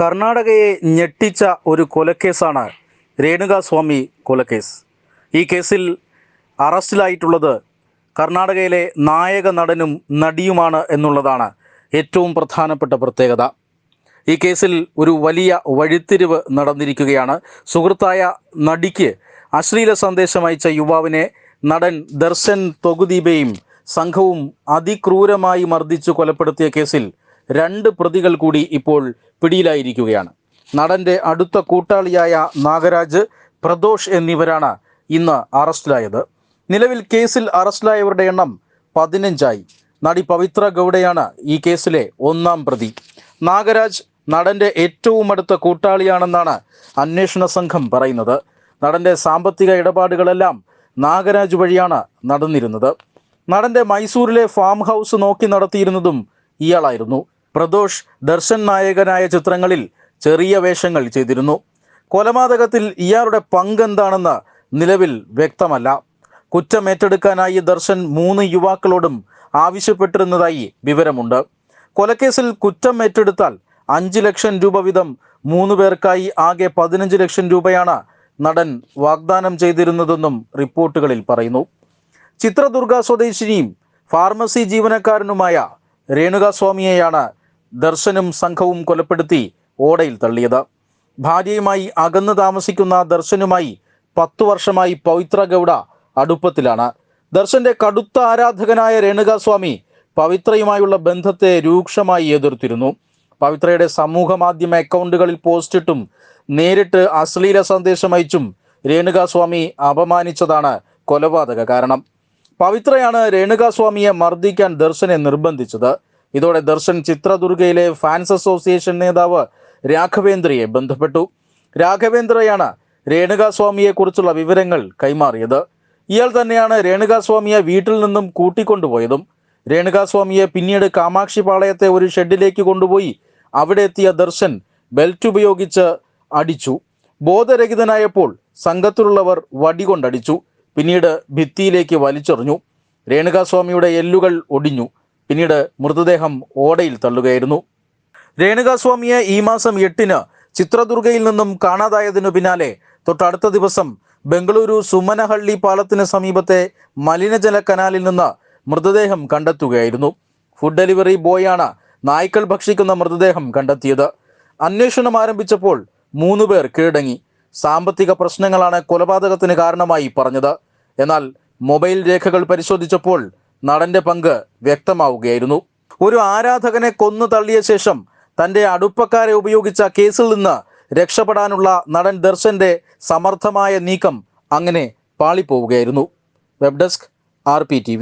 കർണാടകയെ ഞെട്ടിച്ച ഒരു കൊലക്കേസാണ് രേണുകാസ്വാമി കൊലക്കേസ്. ഈ കേസിൽ അറസ്റ്റിലായിട്ടുള്ളത് കർണാടകയിലെ നായക നടനും നടിയുമാണ് എന്നുള്ളതാണ് ഏറ്റവും പ്രധാനപ്പെട്ട പ്രത്യേകത. ഈ കേസിൽ ഒരു വലിയ വഴിത്തിരിവ് നടന്നിരിക്കുകയാണ്. സുഹൃത്തായ നടിക്ക് അശ്ലീല സന്ദേശം അയച്ച യുവാവിനെ നടൻ ദർശൻ തൊകുദീപയും സംഘവും അതിക്രൂരമായി മർദ്ദിച്ചു കൊലപ്പെടുത്തിയ കേസിൽ രണ്ട് പ്രതികൾ കൂടി ഇപ്പോൾ പിടിയിലായിരിക്കുകയാണ്. നടന്റെ അടുത്ത കൂട്ടാളിയായ നാഗരാജ് പ്രദോഷ് എന്നിവരാണ് ഇന്ന് അറസ്റ്റിലായത്. നിലവിൽ കേസിൽ അറസ്റ്റിലായവരുടെ എണ്ണം പതിനഞ്ചായി. നടി പവിത്ര ഗൗഡയാണ് ഈ കേസിലെ ഒന്നാം പ്രതി. നാഗരാജ് നടന്റെ ഏറ്റവും അടുത്ത കൂട്ടാളിയാണെന്നാണ് അന്വേഷണ സംഘം പറയുന്നത്. നടന്റെ സാമ്പത്തിക ഇടപാടുകളെല്ലാം നാഗരാജ് വഴിയാണ് നടന്നിരുന്നത്. നടന്റെ മൈസൂരിലെ ഫാം ഹൗസ് നോക്കി നടത്തിയിരുന്നതും ഇയാളായിരുന്നു. പ്രദോഷ് ദർശൻ നായകനായ ചിത്രങ്ങളിൽ ചെറിയ വേഷങ്ങൾ ചെയ്തിരുന്നു. കൊലപാതകത്തിൽ ഇയാളുടെ പങ്കെന്താണെന്ന് നിലവിൽ വ്യക്തമല്ല. കുറ്റമേറ്റെടുക്കാനായി ദർശൻ മൂന്ന് യുവാക്കളോടും ആവശ്യപ്പെട്ടിരുന്നതായി വിവരമുണ്ട്. കൊലക്കേസിൽ കുറ്റം ഏറ്റെടുത്താൽ അഞ്ച് ലക്ഷം രൂപ വീതം മൂന്ന് പേർക്കായി ആകെ പതിനഞ്ച് ലക്ഷം രൂപയാണ് നടൻ വാഗ്ദാനം ചെയ്തിരുന്നതെന്നും റിപ്പോർട്ടുകളിൽ പറയുന്നു. ചിത്രദുർഗ സ്വദേശിനിയും ഫാർമസി ജീവനക്കാരനുമായ രേണുകാസ്വാമിയെയാണ് ദർശനും സംഘവും കൊലപ്പെടുത്തി ഓടയിൽ തള്ളിയത്. ഭാര്യയുമായി അകന്നു താമസിക്കുന്ന ദർശനുമായി പത്തു വർഷമായി പവിത്ര ഗൗഡ അടുപ്പത്തിലാണ്. ദർശന്റെ കടുത്ത ആരാധകനായ രേണുകാസ്വാമി പവിത്രയുമായുള്ള ബന്ധത്തെ രൂക്ഷമായി എതിർത്തിരുന്നു. പവിത്രയുടെ സമൂഹ മാധ്യമ അക്കൗണ്ടുകളിൽ പോസ്റ്റിട്ടും നേരിട്ട് അശ്ലീല സന്ദേശം അയച്ചും രേണുകാസ്വാമി അപമാനിച്ചതാണ് കൊലപാതക കാരണം. പവിത്രയാണ് രേണുകാസ്വാമിയെ മർദ്ദിക്കാൻ ദർശനെ നിർബന്ധിച്ചത്. ഇതോടെ ദർശൻ ചിത്രദുർഗയിലെ ഫാൻസ് അസോസിയേഷൻ നേതാവ് രാഘവേന്ദ്രയെ ബന്ധപ്പെട്ടു. രാഘവേന്ദ്രയാണ് രേണുകാസ്വാമിയെക്കുറിച്ചുള്ള വിവരങ്ങൾ കൈമാറിയത്. ഇയാൾ തന്നെയാണ് രേണുകാസ്വാമിയെ വീട്ടിൽ നിന്നും കൂട്ടിക്കൊണ്ടുപോയതും. രേണുകാസ്വാമിയെ പിന്നീട് കാമാക്ഷി പാളയത്തെ ഒരു ഷെഡിലേക്ക് കൊണ്ടുപോയി അവിടെ എത്തിയ ദർശൻ ബെൽറ്റ് ഉപയോഗിച്ച് അടിച്ചു. ബോധരഹിതനായപ്പോൾ സംഘത്തിലുള്ളവർ വടികൊണ്ടടിച്ചു പിന്നീട് ഭിത്തിയിലേക്ക് വലിച്ചെറിഞ്ഞു. രേണുകാസ്വാമിയുടെ എല്ലുകൾ ഒടിഞ്ഞു. പിന്നീട് മൃതദേഹം ഓടയിൽ തള്ളുകയായിരുന്നു. രേണുകാസ്വാമിയെ ഈ മാസം എട്ടിന് ചിത്രദുർഗയിൽ നിന്നും കാണാതായതിനു പിന്നാലെ തൊട്ടടുത്ത ദിവസം ബംഗളൂരു സുമനഹള്ളി പാലത്തിന് സമീപത്തെ മലിനജല കനാലിൽ നിന്ന് മൃതദേഹം കണ്ടെത്തുകയായിരുന്നു. ഫുഡ് ഡെലിവറി ബോയാണ് നായ്ക്കൾ ഭക്ഷിക്കുന്ന മൃതദേഹം കണ്ടെത്തിയത്. അന്വേഷണം ആരംഭിച്ചപ്പോൾ മൂന്ന് പേർ കീഴടങ്ങി. സാമ്പത്തിക പ്രശ്നങ്ങളാണ് കൊലപാതകത്തിന് കാരണമായി പറഞ്ഞത്. എന്നാൽ മൊബൈൽ രേഖകൾ പരിശോധിച്ചപ്പോൾ നടന്റെ പങ്ക് വ്യക്തമാവുകയായിരുന്നു. ഒരു ആരാധകനെ കൊന്നു തള്ളിയ ശേഷം തന്റെ അടുപ്പക്കാരെ ഉപയോഗിച്ച കേസിൽ നിന്ന് രക്ഷപ്പെടാനുള്ള നടൻ ദർശന്റെ സമർത്ഥമായ നീക്കം അങ്ങനെ പാളിപ്പോവുകയായിരുന്നു. Web desk R P T